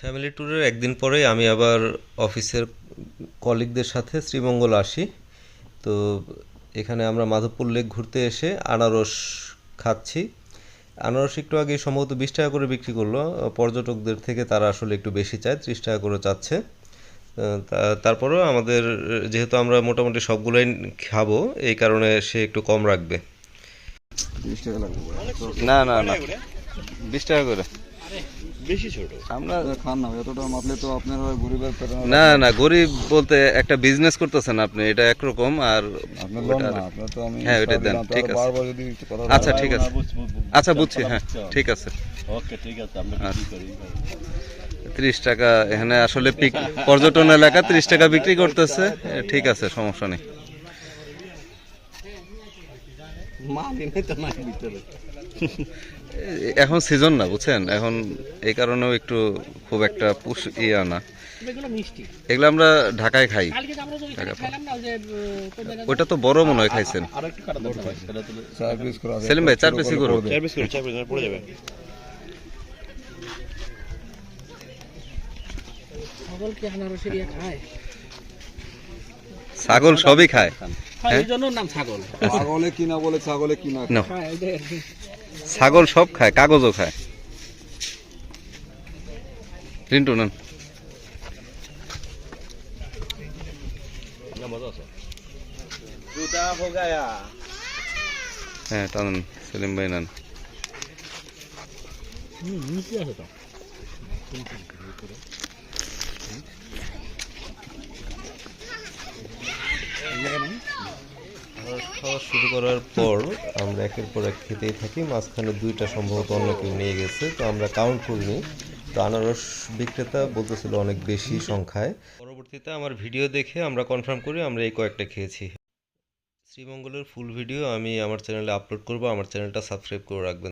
Family ট্যুরের একদিন পরেই আমি আবার অফিসের কলিগদের সাথে শ্রীমঙ্গল আসি। তো এখানে আমরা মাধবপুর লেক ঘুরতে এসে আনারস খাচ্ছি। আনারস একটু আগে সম্ভবত বিশ টাকা করে বিক্রি করল। পর্যটকদের থেকে তারা আসলে একটু বেশি চায় ত্রিশ টাকা করে চাচ্ছে। তা- তারপরেও আমাদের যেহেতু আমরা মোটামুটি সবগুলোই খাব এই কারণে সে একটু কম রাখবে। তিরিশ টাকা লাগবে। না না না। বিশ টাকা করে। বেশি ছোট। আমরা খান না এতটা মাপলে তো আপনার গরিবের না- গরিব বলতে একটা বিজনেস করতেছেন আপনি এটা একরকম আর আপনার তো আমি হ্যাঁ, ওইটা দেন, ঠিক আছে। বারবার যদি কথা আচ্ছা ঠিক আছে। আচ্ছা বুঝছি হ্যাঁ ঠিক আছে। ওকে ঠিক আছে আমরা বিক্রি করি ত্রিশ টাকা এখানে আসলে পিক পর্যটন এলাকা ত্রিশ টাকা বিক্রি করতেছে ঠিক আছে সমস্যা নেই মা দিনে তো নাই ভিতরে এ- এখন সিজন না বুঝছেন? এখন এই কারণেও একটু খুব একটা পুষ ইয়া না। এগুলো আমরা ঢাকায় খাই। ওইটা তো বড় মনে হয় খাইছেন। সেলিম ভাই, চার পিস করে চার পিস পড়ে যাবে। ছাগল কি আনারসের ইয়ে খায়? ছাগল সবই খায়। হ্যাঁ? ছাগল। সব খায় কাগজও খায়। রিন্টু নেন। না মজা আছে। হ্যাঁ টানেন সেলিম ভাই নেন। হুম মিষ্টি আছে তো। খাওয়া শুরু করার পর আমরা একের পর এক খেতেই থাকি। মাঝখানে দুইটা সম্ভবত অন্য কেউ নিয়ে গেছে, তো আমরা কাউন্ট করিনি তো আনারস বিক্রেতা বলতেছিল অনেক বেশি সংখ্যায়। পরবর্তীতে আমার ভিডিও দেখে আমরা কনফার্ম করি, আমরা এই কয়েকটা খেয়েছি। শ্রীমঙ্গলের ফুল ভিডিও আমি আমার চ্যানেলে আপলোড করব, আমার চ্যানেলটা সাবস্ক্রাইব করে রাখবেন।